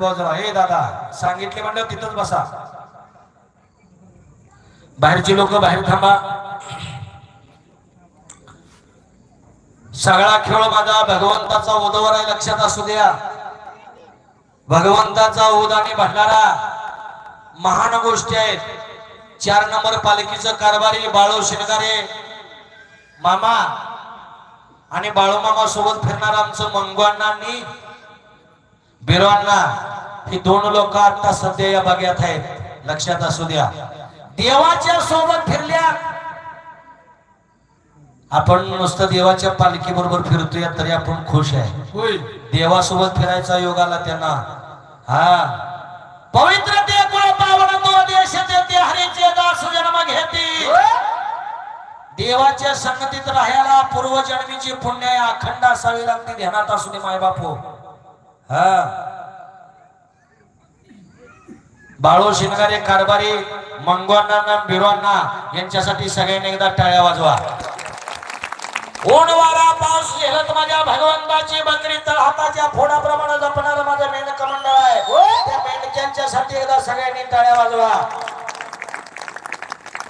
बाजूला. हे दादा सांगितले म्हणलं तिथंच बसा. बाहेरची लोक बाहेर थांबा. सगळा खेळ माझा भगवंताचा उदवर आहे लक्षात असू द्या. भगवंताचा उद आणि भंडारा महान गोष्टी आहेत. चार नंबर पालखीचं कारभारी बाळू शिनगारे मामा आणि बाळू मामा सोबत फिरणार आमचं मंगवांना बिरवांना ही दोन लोक आता सध्या या बग्यात आहेत. लक्षात असू द्या. देवाच्या सोबत फिरल्या. आपण नुसतं देवाच्या पालखी बरोबर फिरतोय तरी आपण खुश आहे. देवासोबत फिरायचा योग आला त्यांना. हा. पवित्र ते कुळ पावन तो देश ते हरीचे दास जन्म घेते. देवाच्या संगतीत राहायला पूर्वजन्मीची पुण्य अखंड असावी लागते ध्यानात असू दे माय बापू हा. बाळू शिनगारे कारभारी मंगवांना बिरवांना यांच्यासाठी सगळ्यांनी एकदा टाळ्या वाजवा. ऊन वारा पाऊस झेलत माझ्या भगवंताची बकरी तर हाताच्या फोडाप्रमाणे जपणार माझं मेंढक मंडळ आहे. त्या मेंढक्यांच्यासाठी एकदा सगळ्यांनी टाळ्या वाजवा.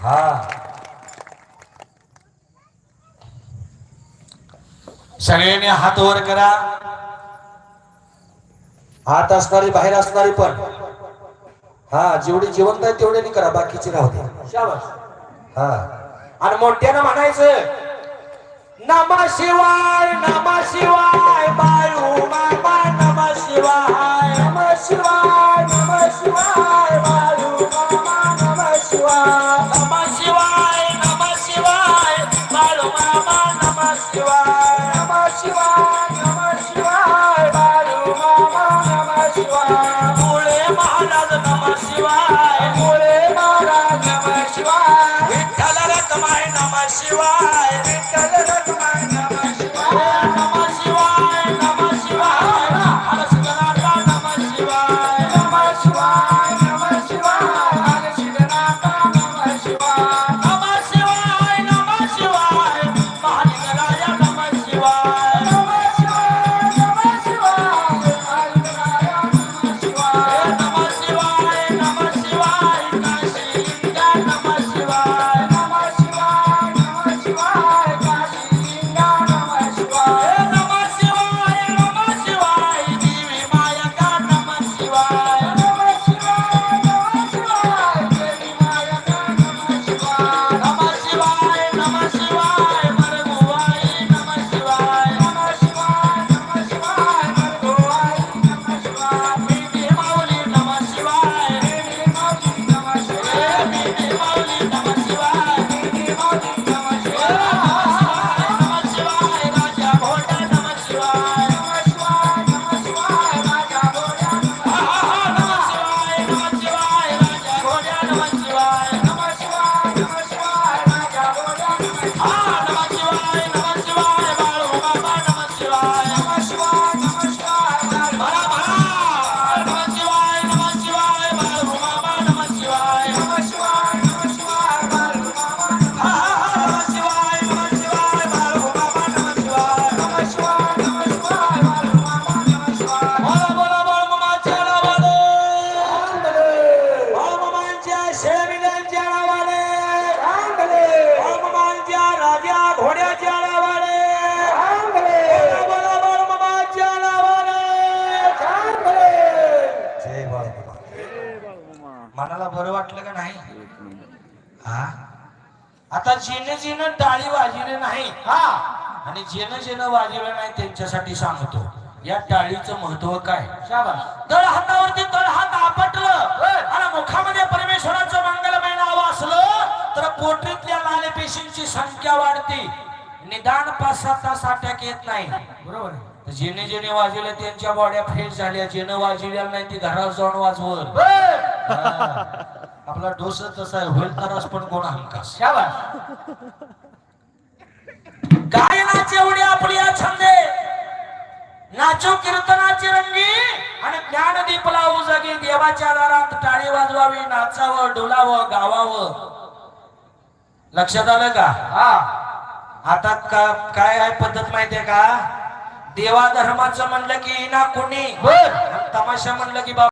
हा. सगळ्यांनी हात वर करा. हात असणारी बाहेर असणारी पण. हा जेवढी जिवंत आहे तेवढे नाही करा बाकीची राहू हा. आणि मोठ्यानं म्हणायचं नम शिवाय नम शिवाय बाळू मामा नम शिवाय नम शिवाय नम शिवाय बाळू मामा नम शिवाय नम शिवाय नम शिवाय बाळू मामा नम शिवाय शिवाय मुळे महाराज नम शिवाय. विठ्ठल रखमाय नम शिवाय. विठ्ठल रखमाय हा? आता जेणे जेणं टाळी वाजले नाही हा? आणि जेणं जेणं वाजलं नाही त्यांच्यासाठी सांगतो या टाळीचं महत्त्व काय? तळ हातावरती तळ हात आपटलं. आणि मुखामध्ये परमेश्वराचं मंगलमय नाव असलं तर पोटरीतल्या लाल पेशींची संख्या वाढते. निदान पाच सात तास अटॅक येत नाही. बरोबर जेणे जेणे वाजवलं त्यांच्या बॉड्या फ्रेश झाल्या. जेणं वाजवल्या नाही ती घरात जाऊन वाजवल. हा. आपला डोस तसा आहे होईल तरच पण कोण शाबास गायनाचे उडी आपली छंदे. नाचो कीर्तनाची रंगी आणि ज्ञानदीप लावू जगी देवाच्या दारात टाळी वाजवावी नाचावं डोलावं गावावं. लक्षात आलं का? हा. आता का काय आहे पद्धत माहितीये का? देवा धर्माचं म्हणलं की ना कोणी तमाशा म्हणलं की बाबा